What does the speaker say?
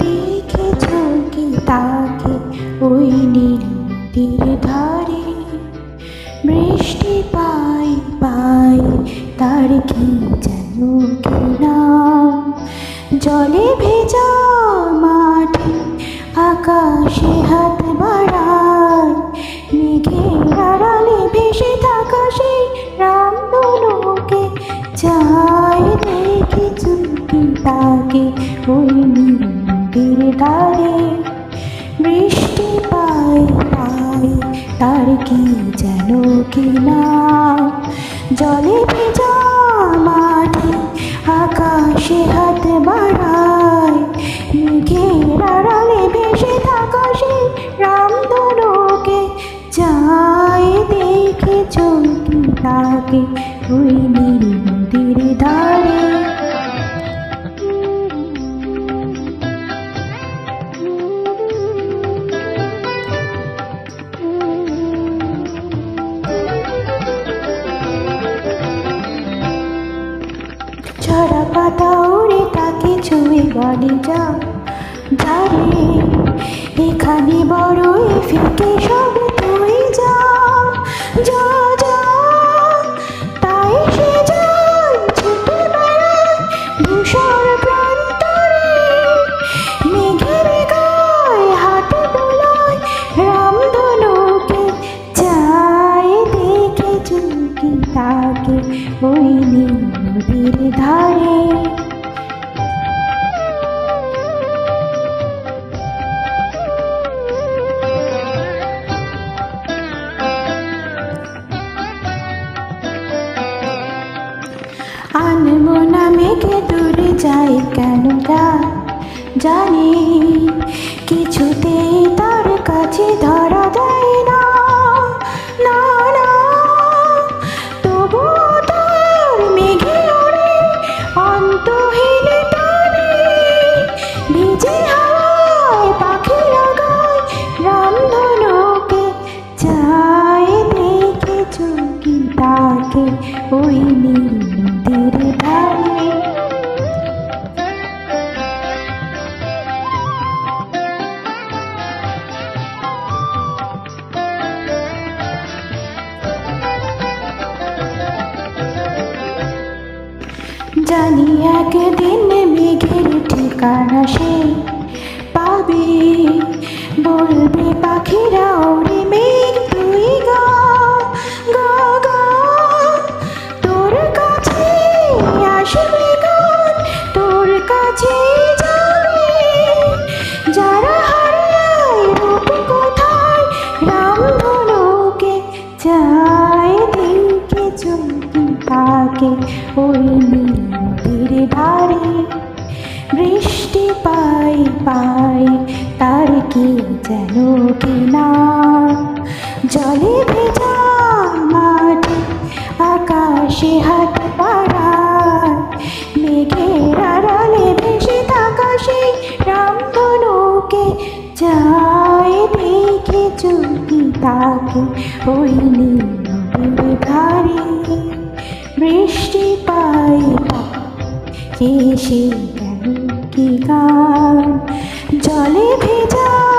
দেখে কি তাকে ওই নীর ধারে। বৃষ্টি পাই পাই তার কি যেন নাম জলে ভেজা মাঠে আকাশে হাত বাড়ায়। মেঘের আড়ালে ভেসে থাকা সেই রামধনুকে চাই দেখে চুপি তাকে ওই নদীর বৃষ্টি পাই পাই তার কি যেন কি না জলে ভেজা মাঠে আকাশে হাত বাড়ায়, মেঘের আড়ালে ভেসে থাকা সেই রামধনুকে চাই দেখে চলতি তাকে ওই নীল নদীর ধারে। পাতা ওরে তাকে ছুঁয়ে বলে যা। ধারে এখানে বড় ফিকে সব তুই যা। তাকে ওই নদীর ধারে। আনব না মেঘে দূরে যাই কেন জানি? কিছুতেই জানি একদিন মেঘের ঠিকানা সে পাবে বলবে পাখিরা ওরে। তাকে ওই নীলের ধারে। বৃষ্টি পাই পাই তার কি যেন কি না জলে ভেজা মাঠে আকাশে হাত পাড়ায় মেঘের আড়ালে ভেসে থাকা সেই রামধনুকে চায় দেখে চলতি তাকে ওই নীল ধারে। বৃষ্টি পাই কেসে গেল কি গান? জলে ভেজা